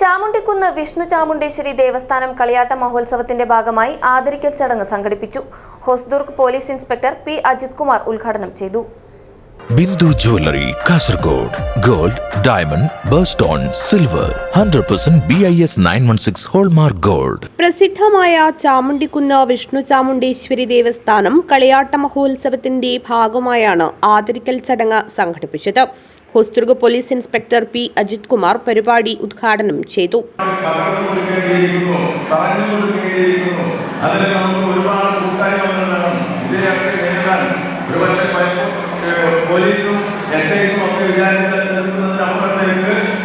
ചാമുണ്ടിക്കുന്ന് വിഷ്ണു ചാമുണ്ടേശ്വരി ദേവസ്ഥാനം കളിയാട്ട മഹോത്സവത്തിന്റെ ഭാഗമായി ആദരിക്കൽ ചടങ്ങ് സംഘടിപ്പിച്ചു. Hosdurg police inspector P Ajith Kumar ഉദ്ഘാടനം ചെയ്തു. Bindu jewellery Kasaragod gold diamond birthstone silver hundred percent B I S nine one six hallmark gold. പ്രസിദ്ധമായ ചാമുണ്ടിക്കുന്ന് വിഷ്ണു ചാമുണ്ടേശ്വരി ദേവസ്ഥാനം കളിയാട്ട മഹോത്സവത്തിന്റെ ഭാഗമായാണ് ആദരിക്കൽ ചടങ്ങ് സംഘടിപ്പിച്ചത്. Hosdurg police inspector P Ajith Kumar പരിപാടി ഉദ്ഘാടനം ചെയ്തു.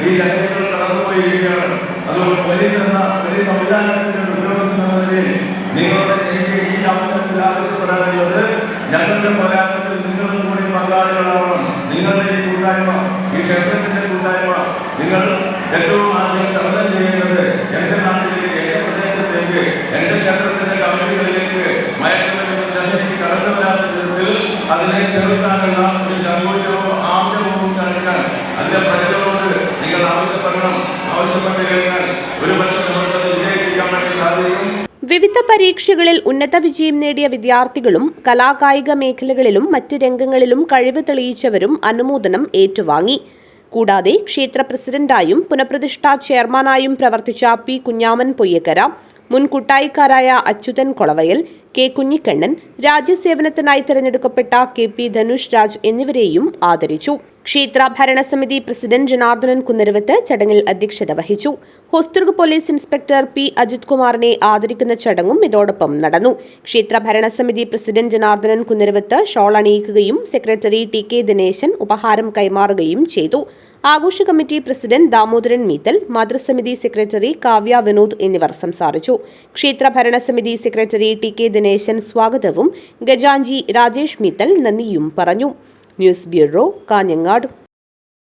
ഈ വലിയ ഈ ഞങ്ങളുടെ പോരാട്ടത്തിൽ നിങ്ങളും കൂടി പങ്കാളികളാവണം. നിങ്ങളുടെ കൂട്ടായ്മ. ഈ ക്ഷേത്രത്തിന്റെ കൂട്ടായ്മ. നിങ്ങൾ ഏറ്റവും ആദ്യം ശ്രദ്ധ ചെയ്യേണ്ടത് എന്റെ നാട്ടിലേക്ക് എന്റെ പ്രദേശത്തേക്ക് എന്റെ ക്ഷേത്രത്തിന്റെ കമ്മിറ്റികളിലേക്ക് മയക്കുമരുന്ന് കടന്നു വിധത്തിൽ അതിനെ ചെറുക്കാനുള്ള ഒരു ചങ്കൂറ്റവും ആദ്യവും കാണിക്കാൻ അതിന്റെ പ്രജകളോട് നിങ്ങൾ ആവശ്യപ്പെടണം. ആവശ്യപ്പെട്ട് കഴിഞ്ഞാൽ ഒരുപക്ഷെ വിവിധ പരീക്ഷകളിൽ ഉന്നത വിജയം നേടിയ വിദ്യാർത്ഥികളും കലാകായിക മേഖലകളിലും മറ്റ് രംഗങ്ങളിലും കഴിവ് തെളിയിച്ചവരും അനുമോദനം ഏറ്റുവാങ്ങി. കൂടാതെ ക്ഷേത്ര പ്രസിഡന്റായും പുനഃപ്രതിഷ്ഠാ ചെയർമാനായും പ്രവർത്തിച്ച പി കുഞ്ഞാമൻ പൊയ്യക്കര മുൻ കുട്ടായിക്കാരായ അച്യുതൻ കൊളവയൽ കെ കുഞ്ഞിക്കണ്ണൻ രാജ്യസേവനത്തിനായി തിരഞ്ഞെടുക്കപ്പെട്ട കെ പി ധനുഷ് രാജ് എന്നിവരെയും ആദരിച്ചു. ക്ഷേത്ര ഭരണസമിതി പ്രസിഡന്റ് ജനാർദ്ദനൻ കുന്നരവത്ത് ചടങ്ങിൽ അധ്യക്ഷത വഹിച്ചു. Hosdurg police inspector P Ajith കുമാറിനെ ആദരിക്കുന്ന ചടങ്ങും ഇതോടൊപ്പം നടന്നു. ക്ഷേത്ര ഭരണസമിതി പ്രസിഡന്റ് ജനാർദ്ദനൻ കുന്നരവത്ത് ഷോൾ അണിയിക്കുകയും സെക്രട്ടറി ടി കെ ദിനേശൻ ഉപഹാരം കൈമാറുകയും ചെയ്തു. ആഘോഷ കമ്മിറ്റി പ്രസിഡന്റ് ദാമോദരൻ മീത്തൽ മാതൃസമിതി സെക്രട്ടറി കാവ്യ വിനോദ് എന്നിവർ സംസാരിച്ചു. ക്ഷേത്ര ഭരണസമിതി സെക്രട്ടറി ടി കെ ദിനേശൻ സ്വാഗതവും ഗജാഞ്ചി രാജേഷ് മീത്തൽ നന്ദിയും പറഞ്ഞു. News bureau Kanhangad.